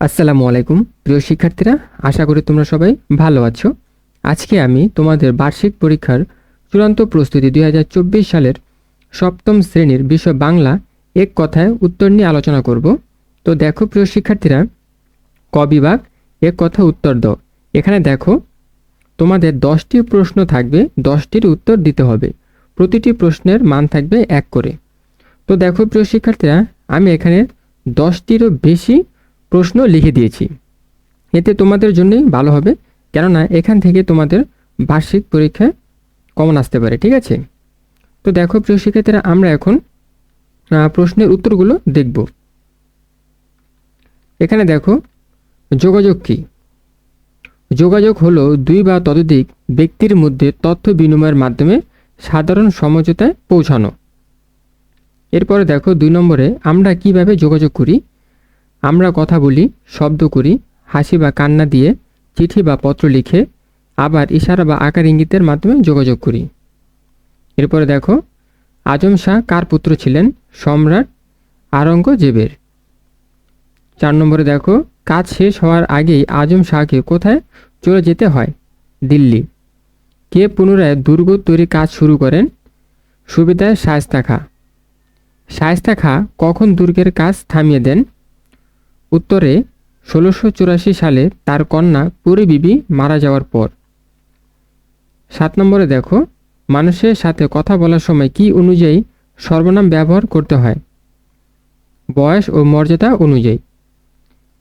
আসসালামু আলাইকুম, প্রিয় শিক্ষার্থীরা, আশা করি তোমরা সবাই ভালো আছো। আজকে আমি তোমাদের বার্ষিক পরীক্ষার চূড়ান্ত প্রস্তুতি দুই হাজার চব্বিশ সালের সপ্তম শ্রেণির বিষয় বাংলা এক কথায় উত্তর নিয়ে আলোচনা করব। তো দেখো, প্রিয় শিক্ষার্থীরা, ক বিভাগ, এক কথা উত্তর দাও। এখানে দেখো, তোমাদের দশটি প্রশ্ন থাকবে, দশটির উত্তর দিতে হবে। প্রতিটি প্রশ্নের মান থাকবে এক করে। তো দেখো, প্রিয় শিক্ষার্থীরা, আমি এখানে দশটিরও বেশি প্রশ্ন লিখে দিয়েছি। এতে তোমাদের জন্যই ভালো হবে, কেননা এখান থেকে তোমাদের বার্ষিক পরীক্ষায় কমন আসতে পারে, ঠিক আছে? তো দেখো, প্রিয় শিক্ষার্থীরা, আমরা এখন প্রশ্নের উত্তরগুলো দেখব। এখানে দেখো, যোগাযোগ কী? যোগাযোগ হলো দুই বা ততোধিক ব্যক্তির মধ্যে তথ্য বিনিময়ের মাধ্যমে সাধারণ সমঝোতায় পৌঁছানো। এরপরে দেখো, দুই নম্বরে আমরা কীভাবে যোগাযোগ করি? আমরা কথা বলি, শব্দ করি, হাসি বা কান্না দিয়ে, চিঠি বা পত্র লিখে, আবার ইশারা বা আকার ইঙ্গিতের মাধ্যমে যোগাযোগ করি। এরপরে দেখো, আজম শাহ কার পুত্র ছিলেন? সম্রাট আরঙ্গজেবের চার নম্বরে দেখো, কাজ শেষ হওয়ার আগেই আজম শাহকে কোথায় চলে যেতে হয়? দিল্লি। কে পুনরায় দুর্গ তৈরি কাজ শুরু করেন? সুবিধায় শায়স্তা খা। শায়স্তা খা কখন দুর্গের কাজ থামিয়ে দেন? উত্তরে, ষোলোশো চুরাশি সালে তার কন্যা পুরী বিবি মারা যাওয়ার পর। সাত নম্বরে দেখো, মানুষের সাথে কথা বলার সময় কি অনুযায়ী সর্বনাম ব্যবহার করতে হয়? বয়স ও মর্যাদা অনুযায়ী।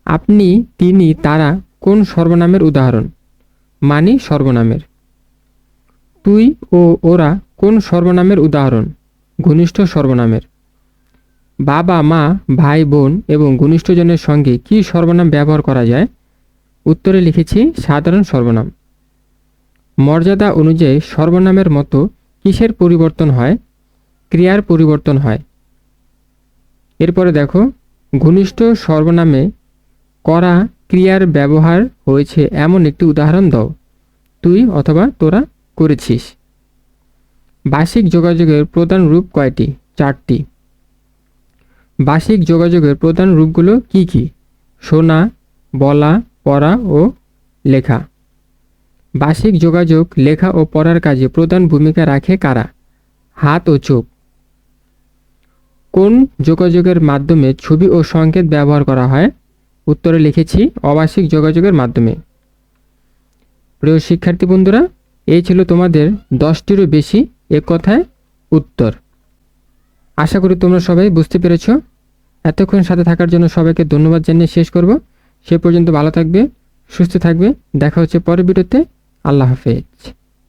আপনি, তিনি, তারা কোন সর্বনামের উদাহরণ? মানি সর্বনামের। তুই ও ওরা কোন সর্বনামের উদাহরণ? ঘনিষ্ঠ সর্বনামের। বাবা, মা, ভাই, বোন এবং ঘনিষ্ঠজনের সঙ্গে কি সর্বনাম ব্যবহার করা যায়? উত্তরে লিখেছি, সাধারণ সর্বনাম। মর্যাদা অনুযায়ী সর্বনামের মতো কিসের পরিবর্তন হয়? ক্রিয়ার পরিবর্তন হয়। এরপরে দেখো, ঘনিষ্ঠ সর্বনামে করা ক্রিয়ার ব্যবহার হয়েছে এমন একটি উদাহরণ দাও। তুই অথবা তোরা করেছিস। বার্ষিক যোগাযোগের প্রধান রূপ কয়টি? চারটি। বার্ষিক যোগাযোগের প্রধান রূপগুলো কি কি? শোনা বলা, পড়া ও লেখা। বার্ষিক যোগাযোগ, লেখা ও পড়ার কাজে প্রধান ভূমিকা রাখে কারা? হাত ও চোখ। কোন যোগাযোগের মাধ্যমে ছবি ও সংকেত ব্যবহার করা হয়? উত্তরে লিখেছি অবাসিক যোগাযোগের মাধ্যমে। প্রিয় শিক্ষার্থী বন্ধুরা, এই ছিল তোমাদের দশটিরও বেশি এক কথায় উত্তর। আশা করি তোমরা সবাই বুঝতে পেরেছ। এতক্ষণ সাথে থাকার জন্য সবাইকে ধন্যবাদ জানিয়ে শেষ করব। সে পর্যন্ত ভালো থাকবে, সুস্থ থাকবে। দেখা হচ্ছে পরের ভিডিওতে। আল্লাহ হাফেজ।